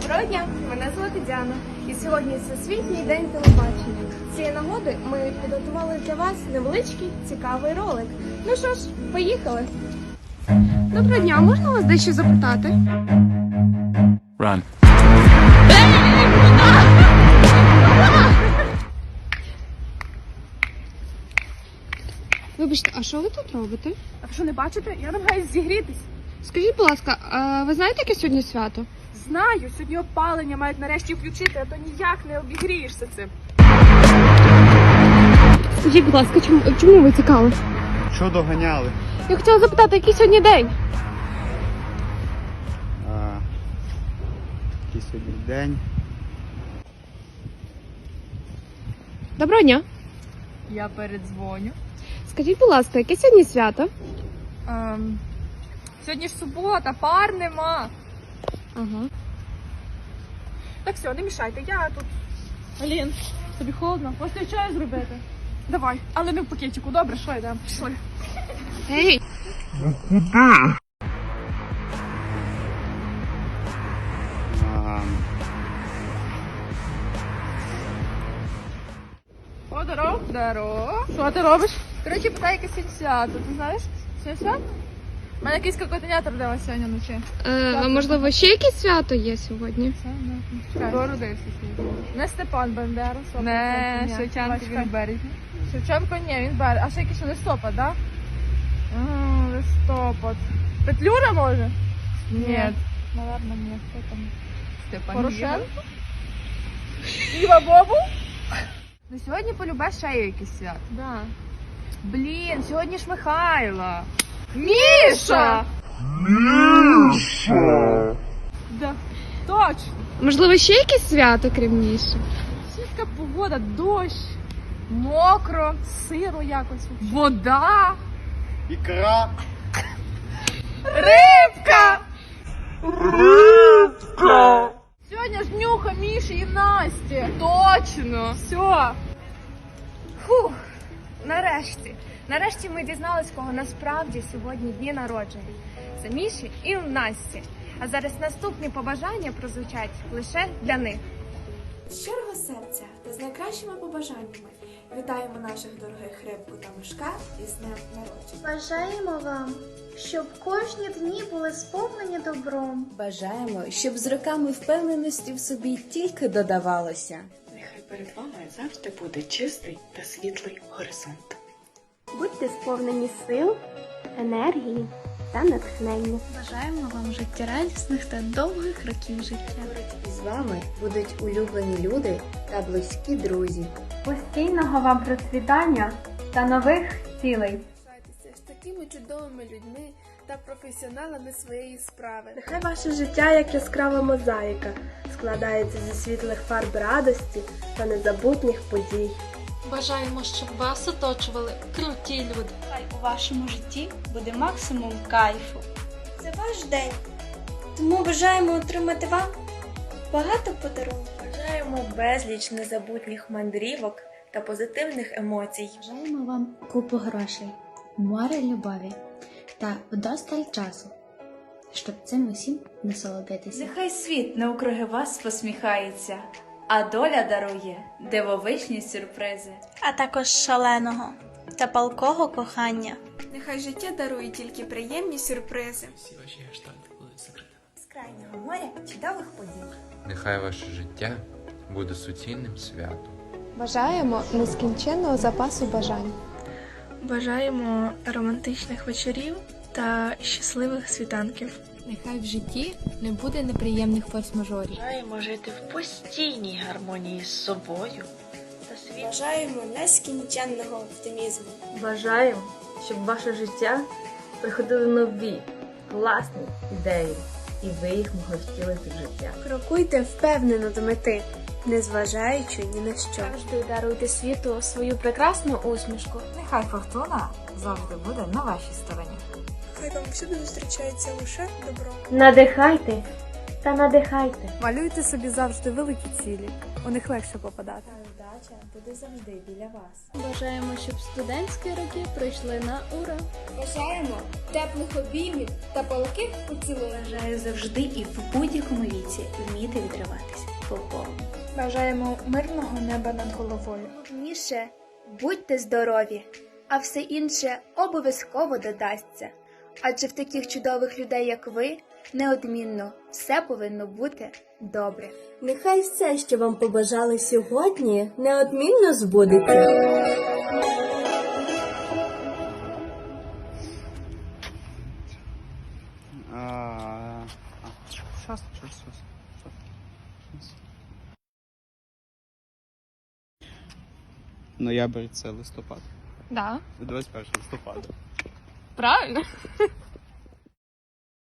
Доброго дня! Мене звати Діана. І сьогодні Всесвітній день телебачення. З цієї нагоди ми підготували для вас невеличкий цікавий ролик. Ну що ж, поїхали. Доброго дня, можна вас дещо запитати? Run. Вибачте, а що ви тут робите? А ви що не бачите? Я намагаюся зігрітись. Скажіть, будь ласка, а ви знаєте, яке сьогодні свято? Знаю, сьогодні опалення мають нарешті включити, а то ніяк не обігрієшся цим. Скажіть, будь ласка, чому, чому ви цікаві? Що доганяли? Я хотіла запитати, який сьогодні день? А, який сьогодні день? Доброго дня. Я передзвоню. Скажіть, будь ласка, яке сьогодні свято? Ем, сьогодні ж субота, пар нема. Ага. Так все, не мішайте, я тут. Алін, тобі холодно, ось чаю зробити. Давай, але не в пакетику, добре, що йдемо? Пішли. Ей, О, здоров. Здоров. Що ти робиш? Коротше, питай, яке свято. Ти знаєш? Свято? У мене киська котенята родилася сьогодні вночі. е, а можливо, ще якесь свято є сьогодні? Хто родився сьогодні? Не Степан Бандера, Не, Шевченко, він в березні. Шевченко ні, він березні. А ще якийсь листопад, так? Да? Листопад. Петлюра може? Ні. Наверно, ні. Хто там? Степан Порошенко? Іва Бобу? Ну сьогодні полюбе ще є якийсь свят. Да. Блін, сьогодні ж Михайла. Міша! Да. Точно. Можливо, ще якесь свято, крім Міші? Сільська погода, дощ, мокро, сиро якось. Вода, ікра! рибка! Рибка! Сьогодні ж нюха Міші і Насті. Точно. Все. Фух, нарешті. Нарешті ми дізнались, кого насправді сьогодні дні народження. Це Міші і Насті. А зараз наступні побажання прозвучать лише для них. З щирого серця та з найкращими побажаннями вітаємо наших дорогих рибку та мишка із днем народження. Бажаємо вам, щоб кожні дні були сповнені добром. Бажаємо, щоб з роками впевненості в собі тільки додавалося. Перед вами завжди буде чистий та світлий горизонт. Будьте сповнені сил, енергії та натхнення. Бажаємо вам життєрадісних та довгих років життя. З вами будуть улюблені люди та близькі друзі. Постійного вам процвітання та нових цілей. З такими чудовими людьми та професіоналами своєї справи. Нехай ваше життя як яскрава мозаїка, складається зі світлих фарб радості та незабутніх подій. Бажаємо, щоб вас оточували круті люди. Хай у вашому житті буде максимум кайфу. Це ваш день, тому бажаємо отримати вам багато подарунків. Бажаємо безліч незабутніх мандрівок та позитивних емоцій. Бажаємо вам купу грошей, море любові та вдосталь часу, щоб цим усім насолодитися. Нехай світ навкруги вас посміхається, а доля дарує дивовижні сюрпризи. А також шаленого та палкого кохання. Нехай життя дарує тільки приємні сюрпризи. З крайнього моря чудових подій. Нехай ваше життя буде суцільним святом. Бажаємо нескінченного запасу бажань. Бажаємо романтичних вечорів та щасливих світанків. Нехай в житті не буде неприємних форс-мажорів. Бажаємо жити в постійній гармонії з собою та світом. Бажаємо нескінченного оптимізму. Бажаємо, щоб в ваше життя приходили нові, класні ідеї, і ви їх могли втілити в життя. Крокуйте впевнено до мети, незважаючи ні на що. Завжди даруйте світу свою прекрасну усмішку. Нехай фортуна завжди буде на вашій стороні. Хай вам всюди зустрічається лише добро. Надихайте та надихайте. Малюйте собі завжди великі цілі. У них легше попадати. Удача буде завжди біля вас. Бажаємо, щоб студентські роки пройшли на ура. Бажаємо теплих обіймів та палких поцілунків. Бажаю завжди і в будь-якому віці вміти бажаємо мирного неба над головою. Ніше будьте здорові, а все інше обов'язково додасться. Адже в таких чудових людей, як ви, неодмінно все повинно бути добре. Нехай все, що вам побажали сьогодні, неодмінно збудеться. Щас, щас, щас, щас. Щас. Ноябрь це листопад. Да, 21 листопада. правильно.